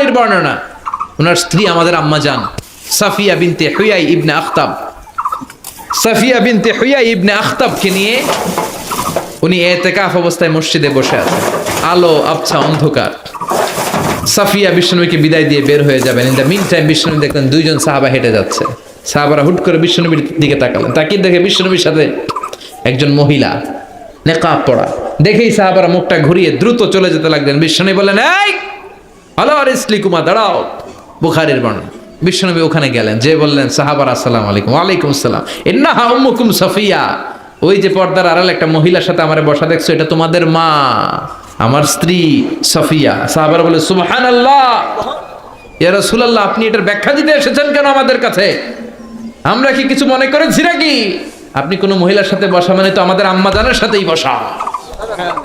বুখারীর বর্ণনা। ওনার স্ত্রী আমাদের আম্মা যান সাফিয়া বিনতে হুয়াই ইবনে আখতাব। সাফিয়া বিনতে হুয়াই ইবনে আখতাবকে নিয়ে উনি এতেকাফ অবস্থায় মসজিদে বসে আছেন আলো, আবছা, অন্ধকার। সাফিয়া বিষ্ণুকে বিদায় দিয়ে বের হয়ে যাবেন। In the mean time Vishnu দেখলেন দুইজন সাহাবা হেঁটে যাচ্ছে। সাহাবারা হুট করে বিষ্ণুবীর দিকে তাকালেন। তাকিয়ে দেখে বিষ্ণুবীর সাথে একজন মহিলা, নেকাব পড়া। দেখেই সাহাবারা মুখটা ঘুরিয়ে দ্রুত চলে যেতে লাগলেন। বিষ্ণু বললেন, এই! হলো আর ইসলি কুমা, দাঁড়াও। বুখারের বর্ণনা। বিশ্বনবী ওখানে গেলেন, যে বললেন, সাহাবার, আসসালাম আলাইকুম। ওয়ালাইকুম আসসালাম। এন্না হাউমুকুম সফিয়া। ওই যে পর্দার আড়াল একটা মহিলার সাথে আমার বসা দেখছ, এটা তোমাদের মা। আমার স্ত্রী সফিয়া। সাহাবার বলে সুবহান আল্লাহ ইয়া রাসূলুল্লাহ, আপনি এটার ব্যাখ্যা দিতে এসেছেন কেন আমাদের কাছে? আমরা কি কিছু মনে করেছি নাকি আপনি কোনো মহিলার সাথে বসা মানে তো আমাদের আম্মা জানের সাথেই বসা।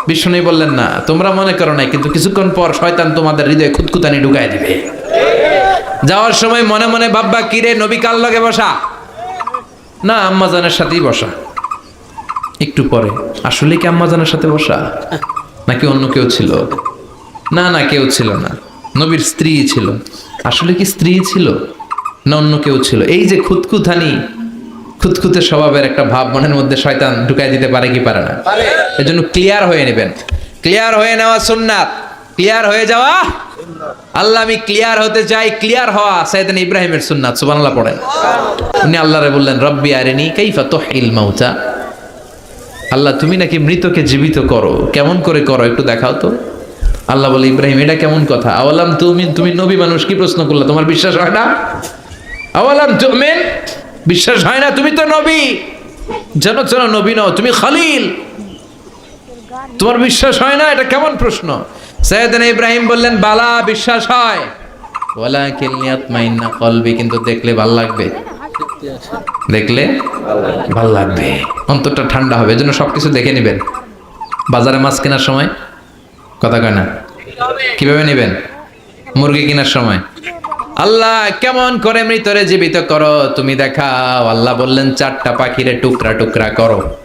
বিষ্ণু বললেন, না, তোমরা মনে করো না কিন্তু কিছুক্ষণ পর শয়তান তোমাদের হৃদয়ে খুদকুতানি ঢুকায় দিবে। যাওয়ার সময় মনে মনে ভাববা কিরে নবী কাল লগে বসা? না, আম্মা জানের সাথেই বসা। একটু পরে, আসলে কি আম্মা জানের সাথে বসা? নাকি অন্য কেউ ছিল? না না, কেউ ছিল না। নবীর স্ত্রী ছিল। আসলে কি স্ত্রী ছিল? না, অন্য কেউ ছিল। এই যে খুদকুথানি খুদকুতে স্বভাবের একটা ভাব মনের মধ্যে শয়তান ঢুকাই দিতে পারে কি পারে না? এজন্য ক্লিয়ার হয়ে নেবেন। ক্লিয়ার হয়ে নেওয়া সুন্নাত। ক্লিয়ার হয়ে যাওয়া? আল্লাহ আমি ক্লিয়ার হতে চাই ক্লিয়ার হওয়া সাইদান ইব্রাহিমের সুন্নাত সুবহানাল্লাহ পড়েন। উনি আল্লাহরে বললেন রব্বি আরেনি কাইফা তুহিল মাউতা। আল্লাহ তুমি নাকি মৃতকে জীবিত করো। কেমন করে করো একটু দেখাও তো। আল্লাহ বলে ইব্রাহিম এটা কেমন কথা? আওয়ালাম তুমি তুমি নবী মানুষ কি প্রশ্ন করলে? তোমার বিশ্বাস হয় না? আওয়ালাম তুমি বিশ্বাস হয় না, তুমি তো নবী। যেন যেন নবী নও, তুমি খালিল। তোমার বিশ্বাস হয় না? এটা কেমন প্রশ্ন? সৈয়দিন ইব্রাহিম বললেন, বালা, বিশ্বাস হয়। ওয়ালা কিলনিয়াত মাইন্না কলবি, কিন্তু দেখলে ভালো লাগবে। দেখলে ভালো লাগবে। অন্তরটা ঠান্ডা হবে, এজন্য সবকিছু দেখে নেবেন। বাজারে মাছ কেনার সময়? কথা কয় না। কীভাবে নেবেন? মুরগি কেনার সময়? আল্লাহ, কেমন করে মৃতরে জীবিত করো? তুমি দেখাও। আল্লাহ বললেন, চারটা পাখিরে টুকরা টুকরা করো।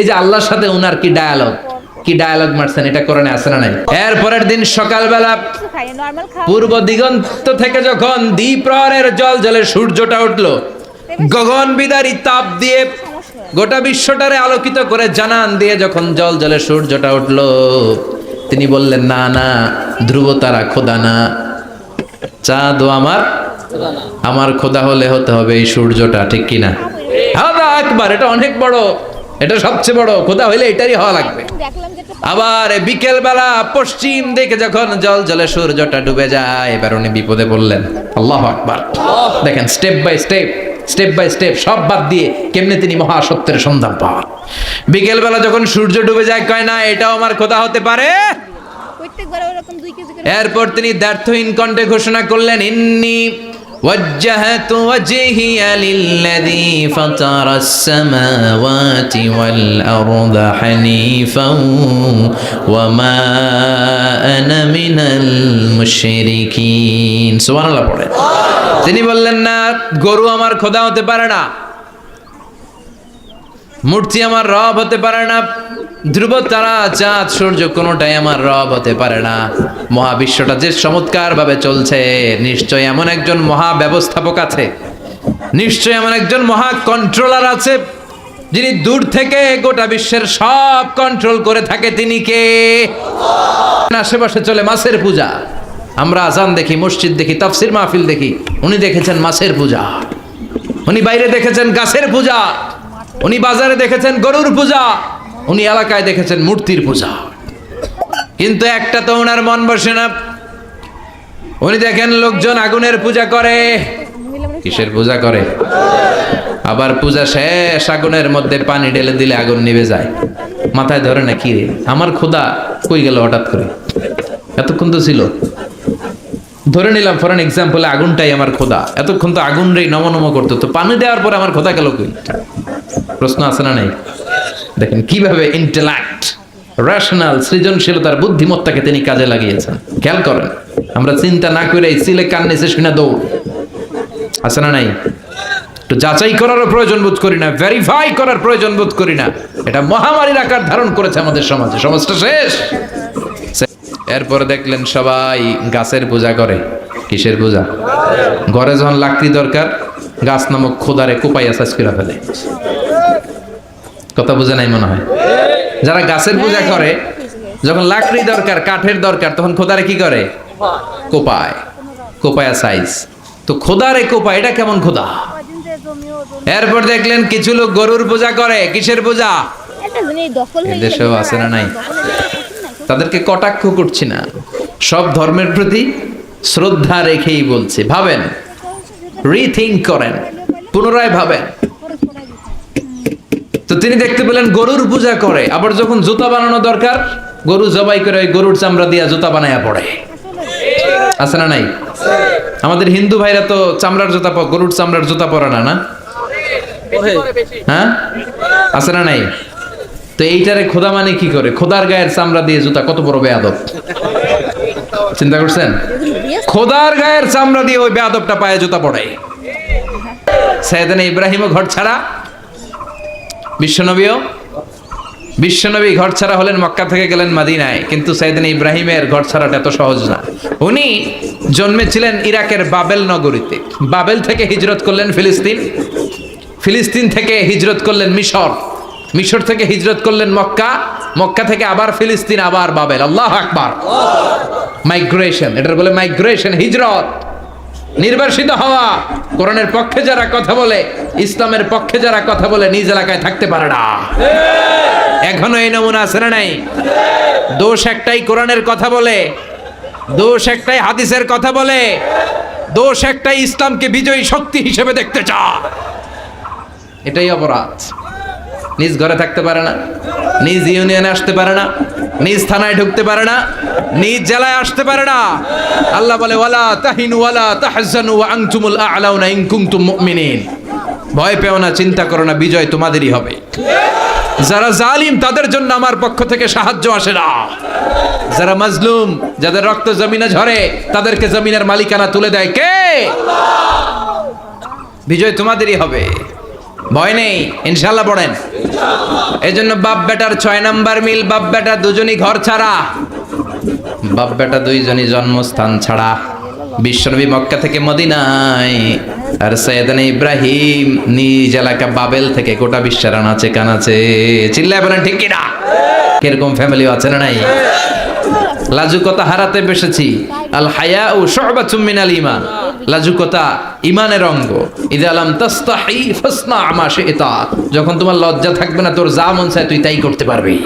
এই যে আল্লাহর সাথে উনার কি ডায়ালগ কি ডায়ালগ মারছেন? এটা আছে না নাই? দিন সকালবেলা পূর্ব দিগন্ত থেকে যখন দ্বীপ্রহরের জল জলে সূর্যটা উঠল, গগন বিদারী তাপ দিয়ে গোটা বিশ্বটারে আলোকিত করে জানান দিয়ে যখন জল জলে সূর্যটা উঠল, তিনি বললেন, না না ধ্রুব তারা খোদা না। চাঁদও আমার আমার খোদা হলে হতে হবে এই সূর্যটা, ঠিক কিনা? হাদা একবার এটা অনেক বড় এটা সবচেয়ে বড়। খোদা হইলে এটারই হওয়া লাগবে। আবার বিকেল বেলা পশ্চিম দিকে যখন জল জলে সূর্যটা ডুবে যায় এবার উনি বিপদে বললেন আল্লাহ আকবার। দেখেন step by step step by step সব বাদ দিয়ে কেমনে তিনি মহাসত্যের সন্ধান পান। বিকেল বেলা যখন সূর্য ডুবে যায় কয় না এটাও আমার খোদা হতে পারে। এরপর তিনি দ্ব্যর্থহীন কণ্ঠে ঘোষণা করলেন ইন্নি وجهت وجهي للذي فطر السماوات والأرض حنيفا وما أنا من المشركين سبحان الله পড়ে তিনি বললেন না গরু আমার খোদা হতে পারে না মূর্তি আমার রব হতে পারে না ধ্রুব, তারা, চাঁদ, সূর্য কোনোটাই আমার রব হতে পারে না। মহাবিশ্বটা যে চমৎকার ভাবে চলছে, নিশ্চয় এমন একজন মহা ব্যবস্থাপক আছে। নিশ্চয় এমন একজন মহা কন্ট্রোলার আছে, যিনি দূর থেকে গোটা বিশ্বের সব কন্ট্রোল করে থাকে। তিনি কে? আশেপাশে চলে মাছের পূজা। আমরা আজান দেখি, মসজিদ দেখি, তাফসির মাহফিল দেখি। উনি দেখেছেন মাছের পূজা। উনি বাইরে দেখেছেন গাছের পূজা। উনি বাজারে দেখেছেন গরুর পূজা। উনি এলাকায় দেখেছেন মূর্তির পূজা। কিন্তু একটা তো ওনার মন বসে না। উনি দেখেন লোকজন আগুনের পূজা করে। কিসের পূজা করে? আবার পূজা শেষ, আগুনের মধ্যে পানি ঢেলে দিলে আগুন নিভে যায়। মাথায় ধরে না, কি রে? আমার খোদা কই গেল হঠাৎ করে? এতক্ষণ তো ছিল। ধরে নিলাম ফর এন এক্সাম্পল আগুনটাই আমার খোদা এতক্ষণ তো আগুন রে নম নম করতো। তো পানি দেওয়ার পরে আমার খোদা গেল কই? প্রশ্ন আছে না নাই? দেখেন কীভাবে ইন্টেলেক্ট রেশনাল সৃজনশীলতার বুদ্ধিমত্তাকে তিনি কাজে লাগিয়েছেন। খেয়াল করেন, আমরা চিন্তা না করে সিলে কান নিচে শুনে দৌড়। আছে না নাই? একটু যাচাই করারও প্রয়োজন বোধ করি না ভেরিফাই করার প্রয়োজন বোধ করি না। এটা মহামারীর আকার ধারণ করেছে আমাদের সমাজে। সমাজটা শেষ। এরপরে দেখলেন সবাই গাছের পূজা করে। কিসের পূজা? ঘরে যখন লাগতি দরকার, গাছ নামক খোদারে কোপাইয়া সাজ করে ফেলে। কথা বোঝা নাই মনে হয়। যারা গাছের পূজা করে যখন লাকড়ি দরকার কাঠের দরকার তখন খোদারে কি করে? কোপায়। কোপায়া সাইজ তো খোদারে কোপায় এটা কেমন খোদা? এরপর দেখলেন কিছু লোক গরুর পূজা করে কিসের পূজা? হয়ে গেলে আছে না হয়ে নাই। তাদেরকে কটাক্ষ করছি না। সব ধর্মের প্রতি শ্রদ্ধা রেখেই বলছি। ভাবেন রিথিঙ্ক করেন পুনরায় ভাবেন। তো তিনি দেখতে পেলেন গরুর পূজা করে। আবার যখন জুতা বানানো দরকার, গরু জবাই করে ওই গরুর চামড়া দিয়া জুতা বানায়া পড়ে। আছে না নাই? আমাদের হিন্দু ভাইরা তো চামড়ার জুতা গরুর চামড়ার জুতা পরে না না? হ্যাঁ? আছে না নাই? তো এইটারে খোদা মানে কি করে? খোদার গায়ের চামড়া দিয়ে জুতা কত বড় বেয়াদব। চিন্তা করছেন? খোদার গায়ের চামড়া দিয়ে ওই বেয়াদবটা পায়ে জুতা পড়ে। সাইদানে ইব্রাহিমও ঘর ছাড়া বিশ্বনবীও? বিশ্বনবী ঘর ছাড়া হলেন মক্কা থেকে গেলেন মাদিনায়, কিন্তু সাইদিন ইব্রাহিমের ঘর ছাড়াটা এত সহজ না। উনি জন্মেছিলেন ইরাকের বাবেল নগরীতে। বাবেল থেকে হিজরত করলেন ফিলিস্তিন। ফিলিস্তিন থেকে হিজরত করলেন মিশর। মিশর থেকে হিজরত করলেন মক্কা। মক্কা থেকে আবার ফিলিস্তিন, আবার বাবেল। আল্লাহ আকবার। মাইগ্রেশন এটার বলে মাইগ্রেশন হিজরত। নির্বাসিত হওয়া, কোরআনের পক্ষে যারা কথা বলে, ইসলামের পক্ষে যারা কথা বলে, নিজ এলাকায় থাকতে পারে না। এখনও এই নমুনা আছে না নাই? দোষ একটাই কোরআনের কথা বলে, দোষ একটাই হাদিসের কথা বলে, দোষ একটাই ইসলামকে বিজয়ী শক্তি হিসেবে দেখতে চায়। এটাই অপরাধ। নিজ ঘরে থাকতে পারে না, নিজ ইউনিয়নে আসতে পারে না নিজ থানায় ঢুকতে পারে না, নিজ জেলায় আসতে পারে না। আল্লাহ বলে, ওয়ালা তাহিনু ওয়ালা তাহজানু ওয়া আনতুমুল আ'লাউনা ইন কুনতুম মুমিনিন। ভয় পেও না, চিন্তা করো না, বিজয় তোমাদেরই হবে। যারা জালিম, তাদের জন্য আমার পক্ষ থেকে সাহায্য আসে না। যারা মাজলুম, যাদের রক্ত জমিনে ঝরে, তাদেরকে জমিনের মালিকানা তুলে দেয় কে? বিজয় তোমাদেরই হবে। ভয় নেই ইনশাল্লাহ পড়েন। এই জন্য বাপ বেটার ছয় নাম্বার মিল বাপ বেটা দুজনই ঘর ছাড়া। বাপ বেটা দুইজনই জন্মস্থান ছাড়া। বিশ্বনবী মক্কা থেকে মদিনায়, আর সৈয়দান ইব্রাহিম নিজ এলাকা বাবেল থেকে গোটা বিশ্বের আনাচে কানাচে চিল্লায় বলেন, ঠিক কিনা? কীরকম ফ্যামিলি আছে না নাই? লাজুকতা হারাতে বসেছি। আল হায়া ও শোবাতুম মিনাল ইমান লাজুকতা ইমানের অঙ্গ। ইদা আলাম তাস্তাহি ফাসনা যখন তোমার লজ্জা থাকবে না তোর যা মন চায় তুই তাই করতে পারবি।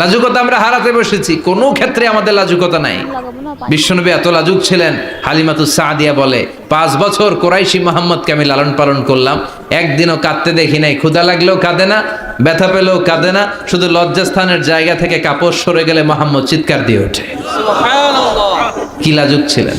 লাজুকতা আমরা হারাতে বসেছি কোনো ক্ষেত্রে আমাদের লাজুকতা নাই। বিশ্বনবী এত লাজুক ছিলেন হালিমাতু সাদিয়া বলে পাঁচ বছর কোরাইশি মোহাম্মদকে আমি লালন পালন করলাম। একদিনও কাঁদতে দেখি নাই ক্ষুদা লাগলেও কাঁদে না ব্যথা পেলেও কাঁদে না শুধু লজ্জাস্থানের জায়গা থেকে কাপড় সরে গেলে মোহাম্মদ চিৎকার দিয়ে ওঠে। কি লাজুক ছিলেন?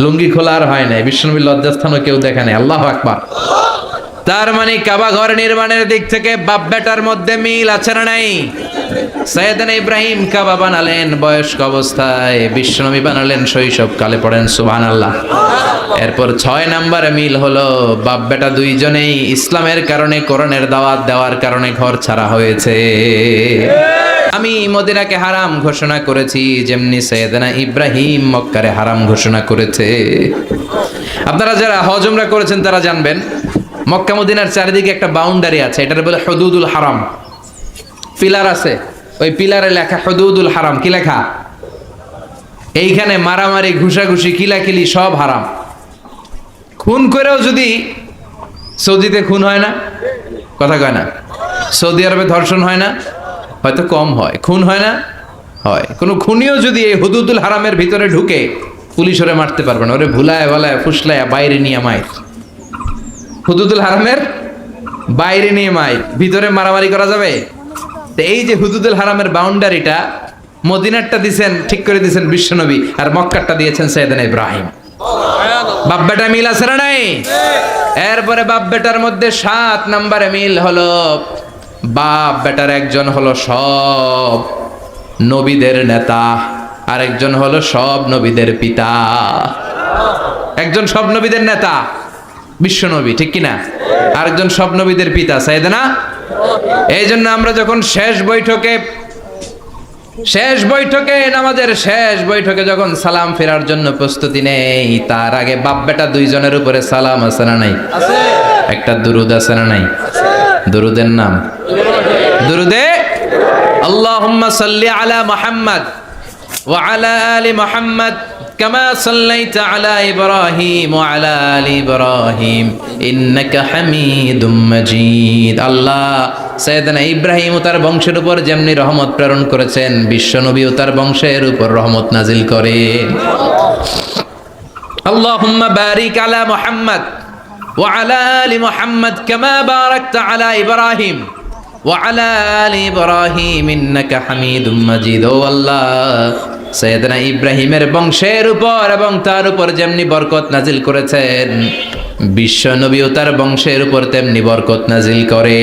লুঙ্গি খোলা আর হয় নাই। বিশ্বনবীর লজ্জাস্থানও কেউ দেখে নাই। আল্লাহ আকবার। তার মানে কাবা ঘর নির্মাণের দিক থেকে বাপ বেটার মধ্যে মিল আছে না নাই? সৈয়দান ইব্রাহিম কাবা বানালেন বয়স্ক অবস্থায়, বিশ্বনবী বানালেন শৈশব কালে পড়েন সুবহান আল্লাহ এরপর ছয় নাম্বারে মিল হলো বাপ বেটা দুইজনেই ইসলামের কারণে কোরআনের দাওয়াত দেওয়ার কারণে ঘর ছাড়া হয়েছে। আমি মদিনাকে হারাম ঘোষণা করেছি, যেমনি সৈয়দনা ইব্রাহিম মক্কারে হারাম ঘোষণা করেছে। আপনারা যারা হজমরা করেছেন, তারা জানবেন মক্কা মদিনার চারিদিকে একটা বাউন্ডারি আছে, এটার বলে হদুদুল হারাম। পিলার আছে। ওই পিলারে লেখা হদুদুল হারাম। কি লেখা? এইখানে মারামারি, ঘুষাঘুষি, কিলাকিলি সব হারাম। খুন করেও যদি সৌদিতে খুন হয় না, কথা কয় না। সৌদি আরবে ধর্ষণ হয় না, হয়তো কম হয়। খুন হয় না, হয়। কোনো খুনিও যদি এই হুদুদুল হারামের ভিতরে ঢুকে পুলিশ ওরে মারতে পারবে না। ওরে ভুলায় ভুলায় ফুসলায়, বাইরে নিয়ে মায়ের হুদুদুল হারামের বাইরে নিয়ে মায়ের ভিতরে মারামারি করা যাবে? তো এই যে হুদুদুল হারামের বাউন্ডারিটা মদিনারটা দিছেন, ঠিক করে দিছেন বিশ্বনবী আর মক্কারটা দিয়েছেন সৈয়দান ইব্রাহিম। বাপ বেটা মিল আছে না নাই? এরপরে বাপ বেটার মধ্যে সাত নম্বরে মিল হলো, বাপ বেটার একজন হলো সব নবীদের নেতা আর একজন হলো সব নবীদের পিতা। একজন সব নবীদের নেতা বিশ্ব নবী ঠিক কিনা? আরেকজন সব নবীদের পিতা সাইদেনা এই জন্য আমরা যখন শেষ বৈঠকে শেষ বৈঠকে, নামাজের শেষ বৈঠকে যখন সালাম ফেরার জন্য প্রস্তুতি নেই, তার আগে বাপ বেটা দুইজনের উপরে সালাম আছে না নাই? একটা দুরুদ আছে না নাই? দুরুদের নাম? দুরুদে? আল্লাহুম্মা সাল্লি আলা মুহাম্মদ ওয়া আলা আলি মুহাম্মদ كما صليت على إبراهيم وعلى آل إبراهيم إنك حميد مجيد আল্লাহ সৈয়দনা ইব্রাহিম ও তার বংশের উপর যেমনি রহমত প্রেরণ করেছেন বিশ্বনবী ও তার বংশের উপর রহমত নাজিল করেন اللهم بارك على محمد وعلى آل محمد كما باركت على إبراهيم وعلى آل إبراهيم إنك حميد مجيد ও আল্লাহ সৈয়দনা ইব্রাহিমের বংশের উপর এবং তার উপর যেমনি বরকত নাজিল করেছেন, বিশ্ব ও তার বংশের উপর তেমনি বরকত নাজিল করে